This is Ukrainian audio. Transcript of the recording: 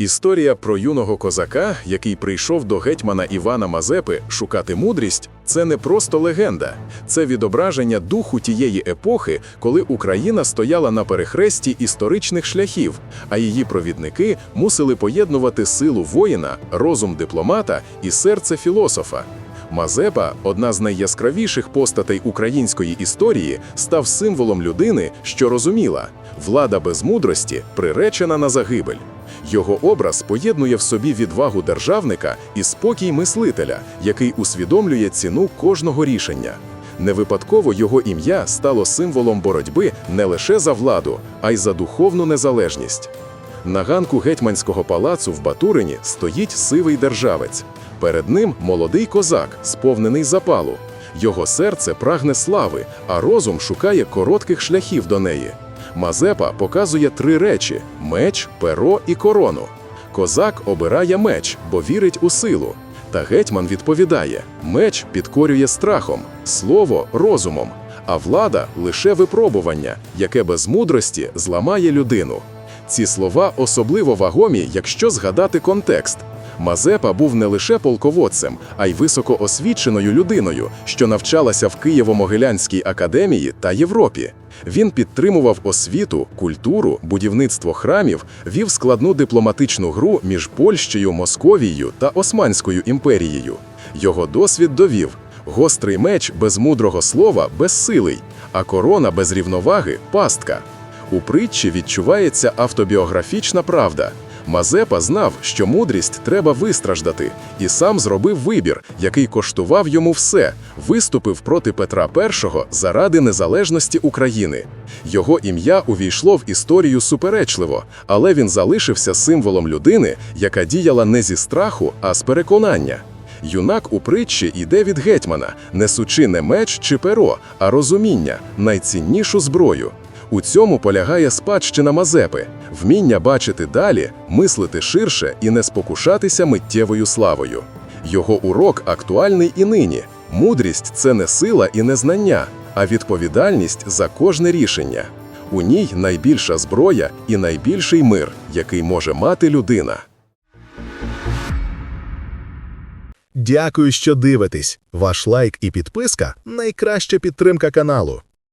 Історія про юного козака, який прийшов до гетьмана Івана Мазепи шукати мудрість, це не просто легенда, це відображення духу тієї епохи, коли Україна стояла на перехресті історичних шляхів, а її провідники мусили поєднувати силу воїна, розум дипломата і серце філософа. Мазепа, одна з найяскравіших постатей української історії, став символом людини, що розуміла, влада без мудрості приречена на загибель. Його образ поєднує в собі відвагу державника і спокій мислителя, який усвідомлює ціну кожного рішення. Не випадково його ім'я стало символом боротьби не лише за владу, а й за духовну незалежність. На ганку гетьманського палацу в Батурині стоїть сивий державець. Перед ним молодий козак, сповнений запалу. Його серце прагне слави, а розум шукає коротких шляхів до неї. Мазепа показує три речі: меч, перо і корону. Козак обирає меч, бо вірить у силу. Та гетьман відповідає: меч підкорює страхом, слово розумом, а влада лише випробування, яке без мудрості зламає людину. Ці слова особливо вагомі, якщо згадати контекст. Мазепа був не лише полководцем, а й високоосвіченою людиною, що навчалася в Києво-Могилянській академії та Європі. Він підтримував освіту, культуру, будівництво храмів, вів складну дипломатичну гру між Польщею, Московією та Османською імперією. Його досвід довів: гострий меч без мудрого слова безсилий, а корона без рівноваги пастка. У притчі відчувається автобіографічна правда. Мазепа знав, що мудрість треба вистраждати, і сам зробив вибір, який коштував йому все, виступив проти Петра І заради незалежності України. Його ім'я увійшло в історію суперечливо, але він залишився символом людини, яка діяла не зі страху, а з переконання. Юнак у притчі йде від гетьмана, несучи не меч чи перо, а розуміння, найціннішу зброю. У цьому полягає спадщина Мазепи, вміння бачити далі, мислити ширше і не спокушатися миттєвою славою. Його урок актуальний і нині. Мудрість це не сила і не знання, а відповідальність за кожне рішення. У ній найбільша зброя і найбільший мир, який може мати людина. Дякую, що дивитесь. Ваш лайк і підписка найкраща підтримка каналу.